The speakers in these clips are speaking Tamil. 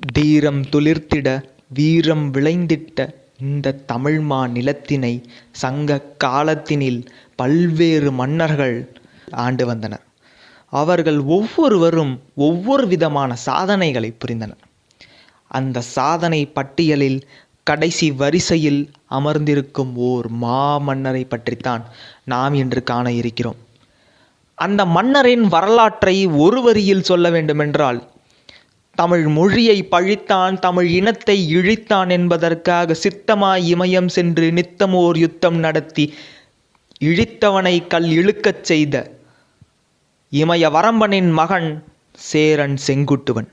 தீரம் துளிர்த்திட வீரம் விளைந்திட்ட இந்த தமிழ்மா நிலத்தினை சங்க காலத்தினில் பல்வேறு மன்னர்கள் ஆண்டு வந்தனர். அவர்கள் ஒவ்வொருவரும் ஒவ்வொரு விதமான சாதனைகளை புரிந்தனர். அந்த சாதனை பட்டியலில் கடைசி வரிசையில் அமர்ந்திருக்கும் ஓர் மாமன்னரை பற்றித்தான் நாம் இன்று காண இருக்கிறோம். அந்த மன்னரின் வரலாற்றை ஒரு வரியில் சொல்ல வேண்டுமென்றால் தமிழ் மொழியை பழித்தான் தமிழ் இனத்தை இழித்தான் என்பதற்காக சித்தமாய் இமயம் சென்று நித்தமோர் யுத்தம் நடத்தி இழித்தவனை கல் இழுக்கச் செய்த இமய வரம்பனின் மகன் சேரன் செங்குட்டுவன்.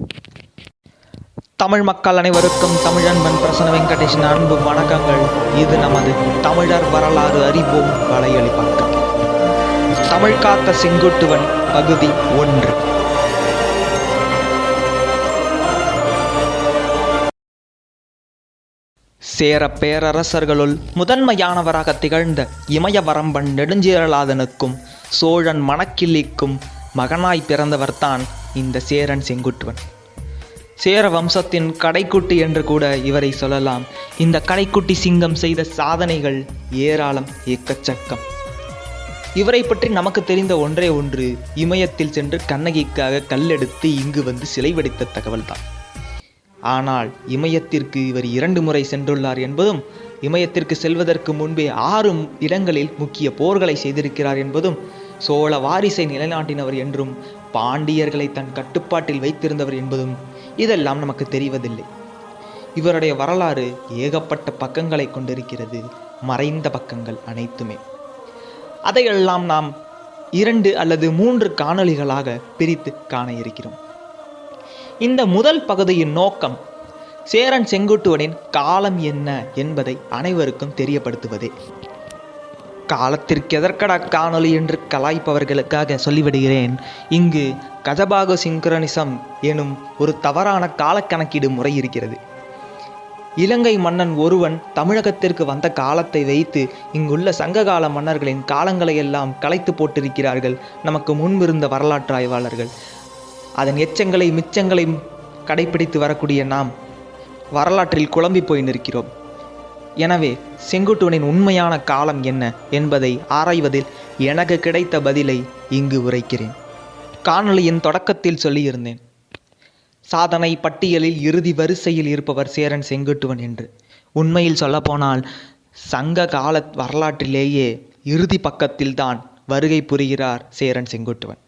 தமிழ் மக்கள் அனைவருக்கும் தமிழன்பன் பிரசன்ன வெங்கடேஷன் அன்பு வணக்கங்கள். இது நமது தமிழர் வரலாறு அறிவோம் வலையொலி பக்கம். தமிழ் காத்த செங்குட்டுவன் பகுதி ஒன்று. சேர பேரரசர்களுள் முதன்மையானவராக திகழ்ந்த இமயவரம்பன் நெடுஞ்சீரலாதனுக்கும் சோழன் மணக்கிள்ளிக்கும் மகனாய் பிறந்தவர்தான் இந்த சேரன் செங்குட்டுவன். சேர வம்சத்தின் கடைக்குட்டி என்று கூட இவரை சொல்லலாம். இந்த கடைக்குட்டி சிங்கம் செய்த சாதனைகள் ஏராளம் எக்கச்சக்கம் இவரை பற்றி நமக்கு தெரிந்த ஒன்றே ஒன்று இமயத்தில் சென்று கண்ணகிக்காக கல்லெடுத்து இங்கு வந்து சிலை வடித்த தகவல்தான். ஆனால் இமயத்திற்கு இவர் இரண்டு முறை சென்றுள்ளார் என்பதும் இமயத்திற்கு செல்வதற்கு முன்பே ஆறு இடங்களில் முக்கிய போர்களை செய்திருக்கிறார் என்பதும் சோழ வாரிசை நிலைநாட்டினவர் என்றும் பாண்டியர்களை தன் கட்டுப்பாட்டில் வைத்திருந்தவர் என்பதும் இதெல்லாம் நமக்கு தெரிவதில்லை. இவருடைய வரலாறு ஏகப்பட்ட பக்கங்களை கொண்டிருக்கிறது மறைந்த பக்கங்கள் அனைத்துமே. அதையெல்லாம் நாம் இரண்டு அல்லது மூன்று காணொளிகளாக பிரித்து காண இருக்கிறோம். இந்த முதல் பகுதியின் நோக்கம் சேரன் செங்குட்டுவனின் காலம் என்ன என்பதை அனைவருக்கும் தெரியப்படுத்துவதே. காலத்திற்கு காணொலி காணொளி என்று கலாய்ப்பவர்களுக்காக சொல்லிவிடுகிறேன். இங்கு கஜபாக சிங்க்ரனிசம் எனும் ஒரு தவறான காலக்கணக்கீடு முறை இருக்கிறது. இலங்கை மன்னன் ஒருவன் தமிழகத்திற்கு வந்த காலத்தை வைத்து இங்குள்ள சங்ககால மன்னர்களின் காலங்களை எல்லாம் கலைத்து போட்டிருக்கிறார்கள். நமக்கு முன்பிருந்த வரலாற்று ஆய்வாளர்கள் அதன் எச்சங்களை மிச்சங்களை கடைபிடித்து வரக்கூடிய நாம் வரலாற்றில் குழம்பி போய் நிற்கிறோம். எனவே செங்குட்டுவனின் உண்மையான காலம் என்ன என்பதை ஆராய்வதில் எனக்கு கிடைத்த பதிலை இங்கு உரைக்கிறேன். காணொளியின் தொடக்கத்தில் சொல்லியிருந்தேன் சாதனை பட்டியலில் இறுதி வரிசையில் இருப்பவர் சேரன் செங்குட்டுவன் என்று. உண்மையில் சொல்லப்போனால் சங்க கால வரலாற்றிலேயே இறுதி பக்கத்தில்தான் வருகை புரிகிறார் சேரன் செங்குட்டுவன்.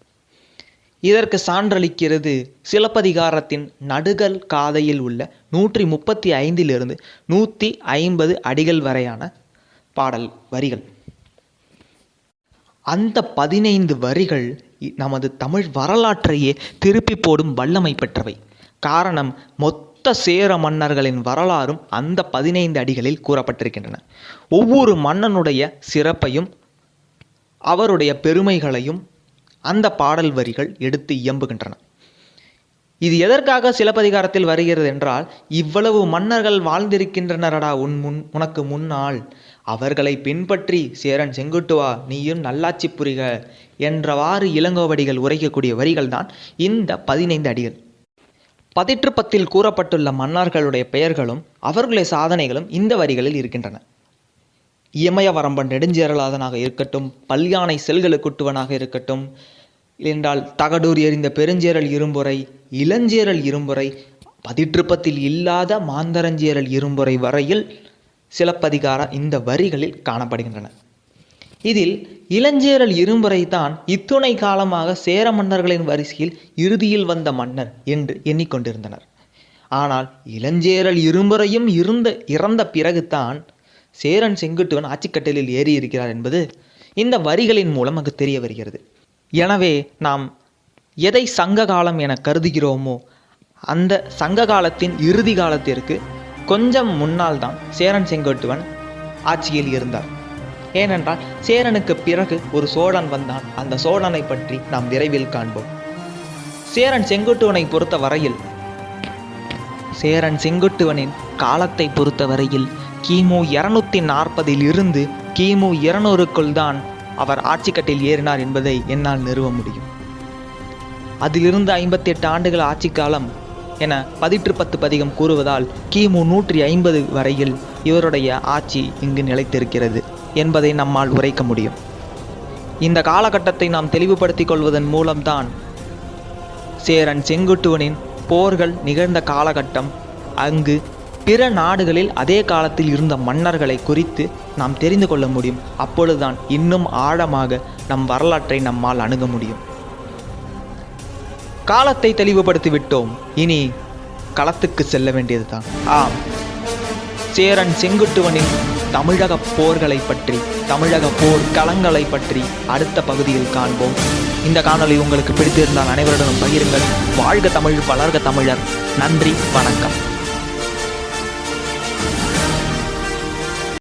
இதற்கு சான்றளிக்கிறது சிலப்பதிகாரத்தின் நடுகல் காதையில் உள்ள நூற்றி முப்பத்தி ஐந்திலிருந்து நூற்றி ஐம்பது அடிகள் வரையான பாடல் வரிகள். அந்த பதினைந்து வரிகள் நமது தமிழ் வரலாற்றையே திருப்பி போடும் வல்லமை பெற்றவை. காரணம் மொத்த சேர மன்னர்களின் வரலாறும் அந்த பதினைந்து அடிகளில் கூறப்பட்டிருக்கின்றன. ஒவ்வொரு மன்னனுடைய சிறப்பையும் அவருடைய பெருமைகளையும் அந்த பாடல் வரிகள் எடுத்து இயம்புகின்றன. இது எதற்காக சிலப்பதிகாரத்தில் வருகிறது என்றால் இவ்வளவு மன்னர்கள் வாழ்ந்திருக்கின்றனரடா உன் முன் உனக்கு முன்னால். அவர்களை பின்பற்றி சேரன் செங்குட்டுவா நீயும் நல்லாட்சி புரிக என்றவாறு இளங்கோவடிகள் உரைக்கக்கூடிய வரிகள் தான் இந்த பதினைந்து அடிகள். பதிற்றுப்பத்தில் கூறப்பட்டுள்ள மன்னர்களுடைய பெயர்களும் அவர்களுடைய சாதனைகளும் இந்த வரிகளில் இருக்கின்றன. இமயவரம்பன் நெடுஞ்சேரலாதனாக இருக்கட்டும் பல்யானை செல்களுக்குட்டுவனாக இருக்கட்டும் என்றால் தகடூர் எறிந்த பெருஞ்சேரல் இரும்புரை இளஞ்சேரல் இரும்புரை பதிற்றுப்பத்தில் இல்லாத மாந்தரஞ்சேரல் இரும்புரை வரையில் சிலப்பதிகார இந்த வரிகளில் காணப்படுகின்றன. இதில் இளஞ்சேரல் இரும்புரை தான் இத்துணை காலமாக சேர மன்னர்களின் வரிசையில் இறுதியில் வந்த மன்னர் என்று எண்ணிக்கொண்டிருந்தனர். ஆனால் இளஞ்சேரல் இரும்புரையும் இருந்த இறந்த பிறகுதான் சேரன் செங்குட்டுவன் ஆட்சிக்கட்டலில் ஏறி இருக்கிறார் என்பது இந்த வரிகளின் மூலம் அங்கு தெரிய வருகிறது. எனவே நாம் எதை சங்க காலம் என கருதுகிறோமோ அந்த சங்க காலத்தின் இறுதி காலத்திற்கு கொஞ்சம் முன்னால் தான் சேரன் செங்கோட்டுவன் ஆட்சியில் இருந்தார். ஏனென்றால் சேரனுக்கு பிறகு ஒரு சோழன் வந்தான். அந்த சோழனை பற்றி நாம் விரைவில் காண்போம். சேரன் செங்குட்டுவனை பொறுத்த வரையில் சேரன் செங்குட்டுவனின் காலத்தை பொறுத்த வரையில் கிமு இருநூத்தி நாற்பதில் இருந்து கிமு இருநூறுக்குள் தான் அவர் ஆட்சிக்கட்டில் ஏறினார் என்பதை என்னால் நிறுவ முடியும். அதிலிருந்து ஐம்பத்தி எட்டு ஆண்டுகள் ஆட்சி காலம் என பதிற்று பத்து பதிகம் கூறுவதால் கிமு நூற்றி ஐம்பது வரையில் இவருடைய ஆட்சி இங்கு நிலைத்திருக்கிறது என்பதை நம்மால் உரைக்க முடியும். இந்த காலகட்டத்தை நாம் தெளிவுபடுத்திக் கொள்வதன் மூலம்தான் சேரன் செங்குட்டுவனின் போர்கள் நிகழ்ந்த காலகட்டம் அங்கு பிற நாடுகளில் அதே காலத்தில் இருந்த மன்னர்களை குறித்து நாம் தெரிந்து கொள்ள முடியும். அப்பொழுதுதான் இன்னும் ஆழமாக நம் வரலாற்றை நம்மால் அணுக முடியும். காலத்தை தெளிவுபடுத்தி விட்டோம். இனி களத்துக்கு செல்ல வேண்டியதுதான். ஆம். சேரன் செங்குட்டுவனின் தமிழக போர்களை பற்றி தமிழக போர் களங்களை பற்றி அடுத்த பகுதியில் காண்போம். இந்த காணொலி உங்களுக்கு பிடித்திருந்தால் அனைவருடனும் பகிருங்கள். வாழ்க தமிழ் வளர்க தமிழர். நன்றி வணக்கம்.